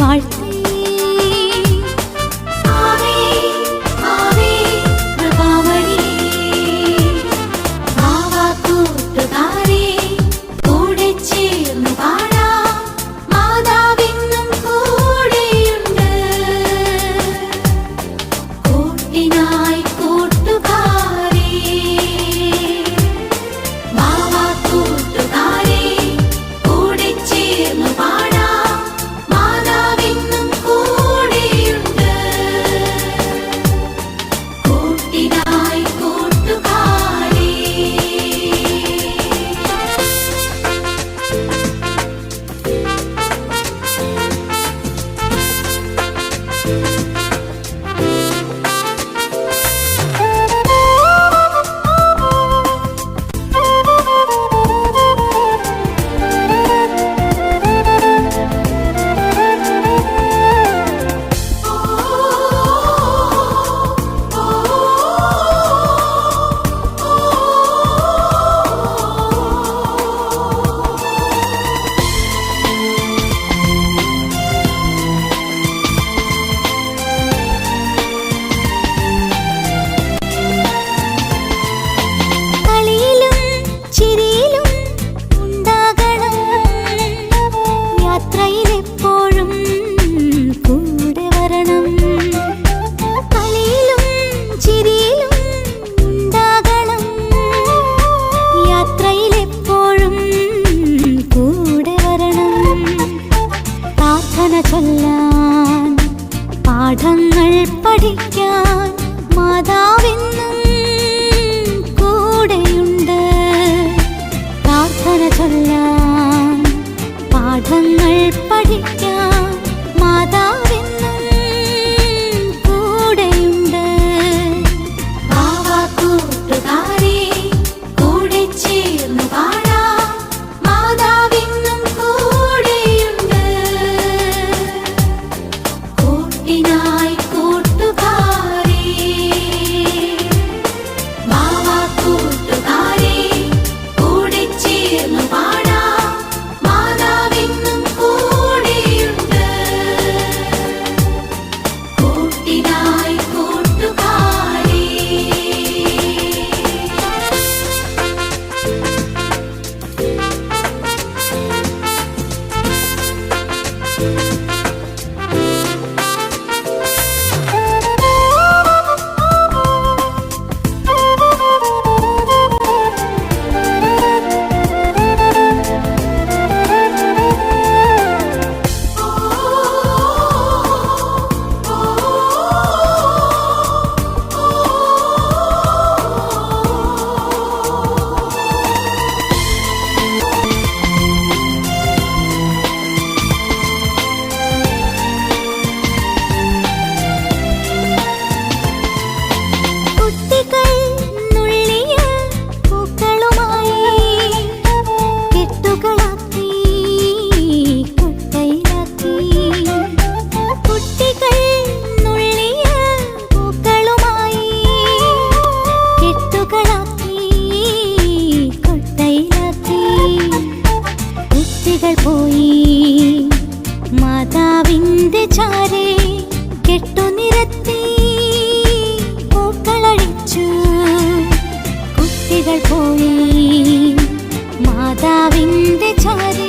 வாழ்த்து കർത്താവിന്റെ ചാരേ കെട്ടു നിരത്തി പൂക്കളടിച്ചു കുട്ടികൾ പോയി മാതാവിന്റെ ചാരേ.